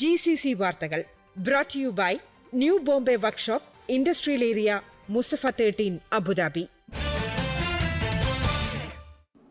G C C വാർത്തകൾ brought you by new Bombay workshop industrial area Musaffah thirteen Abu Dhabi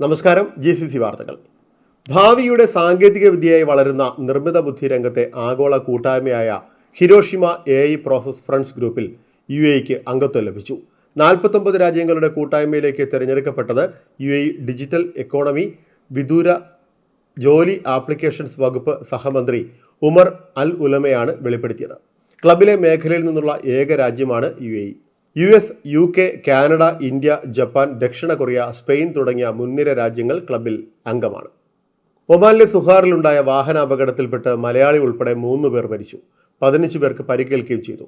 നമസ്കാരം G C C വാർത്തകൾ. ഭാവിയുടെ സാങ്കേതിക വിദ്യയായി വളരുന്ന നിർമ്മിത ബുദ്ധി രംഗത്തെ ആഗോള കൂട്ടായ്മയായ Hiroshima A I process friends ഗ്രൂപ്പിൽ യു എക്ക് അംഗത്വം ലഭിച്ചു. നാൽപ്പത്തൊമ്പത് രാജ്യങ്ങളുടെ കൂട്ടായ്മയിലേക്ക് തിരഞ്ഞെടുക്കപ്പെട്ടത് യു എ ഡിജിറ്റൽ എക്കോണമി വിദൂര ജോലി ആപ്ലിക്കേഷൻസ് വകുപ്പ് സഹമന്ത്രി ഉമർ അൽ ഉലമയാണ് വെളിപ്പെടുത്തിയത്. ക്ലബിലെ മേഖലയിൽ നിന്നുള്ള ഏക രാജ്യമാണ് U A U S U K Canada India Japan ദക്ഷിണ കൊറിയ സ്പെയിൻ തുടങ്ങിയ മുൻനിര രാജ്യങ്ങൾ ക്ലബിൽ അംഗമാണ്. ഒമാനിലെ സുഹാറിലുണ്ടായ വാഹനാപകടത്തിൽപ്പെട്ട് മലയാളി ഉൾപ്പെടെ മൂന്ന് പേർ മരിച്ചു. പതിനഞ്ച് പേർക്ക് പരിക്കേൽക്കുകയും ചെയ്തു.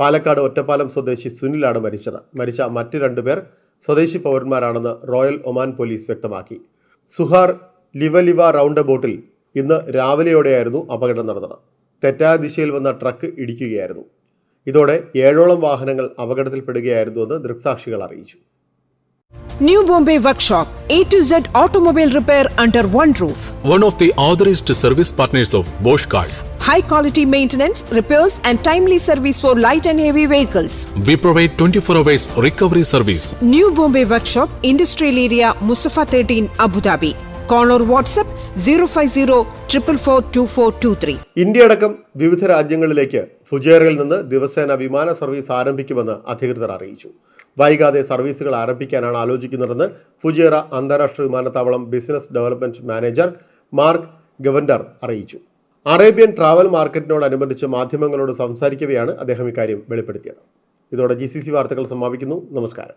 പാലക്കാട് ഒറ്റപ്പാലം സ്വദേശി സുനിലാണ് മരിച്ചത്. മരിച്ച മറ്റ് രണ്ടുപേർ സ്വദേശി പൗരന്മാരാണെന്ന് റോയൽ ഒമാൻ പോലീസ് വ്യക്തമാക്കി. സുഹാർ ലിവലിവ റൗണ്ട് ബോട്ടിൽ ഇന്ന് രാവിലെയോടെയായിരുന്നു അപകടം നടന്നത് തെറ്റായ ദിശയിൽ വന്ന ട്രക്ക് ഇടിക്കുകയായിരുന്നു ഇതോടെ ഏഴോളം വാഹനങ്ങൾ അപകടത്തിൽപ്പെടുകയായിരുന്നുവെന്ന് ദൃക്സാക്ഷികൾ അറിയിച്ചു New Bombay Workshop, A to Z automobile repair under one roof. one of the authorized service partners of Bosch Cars. high quality maintenance, repairs, and timely service for light and heavy vehicles. We provide 24 hours recovery service. New Bombay Workshop, Industrial Area, Musafa 13, Abu Dhabi. Call or WhatsApp 050 444 India അടക്കം വിവിധ രാജ്യങ്ങളിലേക്ക് ഫുജേറയിൽ നിന്ന് ദിവസേന വിമാന service ആരംഭിക്കുമെന്ന് അധികൃതർ അറിയിച്ചു. വൈകാതെ സർവീസുകൾ ആരംഭിക്കാനാണ് ആലോചിക്കുന്നതെന്ന് ഫുജേറ അന്താരാഷ്ട്ര വിമാനത്താവളം ബിസിനസ് ഡെവലപ്മെന്റ് മാനേജർ മാർക്ക് ഗവൻഡർ അറിയിച്ചു. അറേബ്യൻ ട്രാവൽ മാർക്കറ്റിനോടനുബന്ധിച്ച് മാധ്യമങ്ങളോട് സംസാരിക്കവെയാണ് അദ്ദേഹം ഇക്കാര്യം വെളിപ്പെടുത്തിയത്. ഇതോടെ ജി സി സി വാർത്തകൾ സമാപിക്കുന്നു. നമസ്കാരം.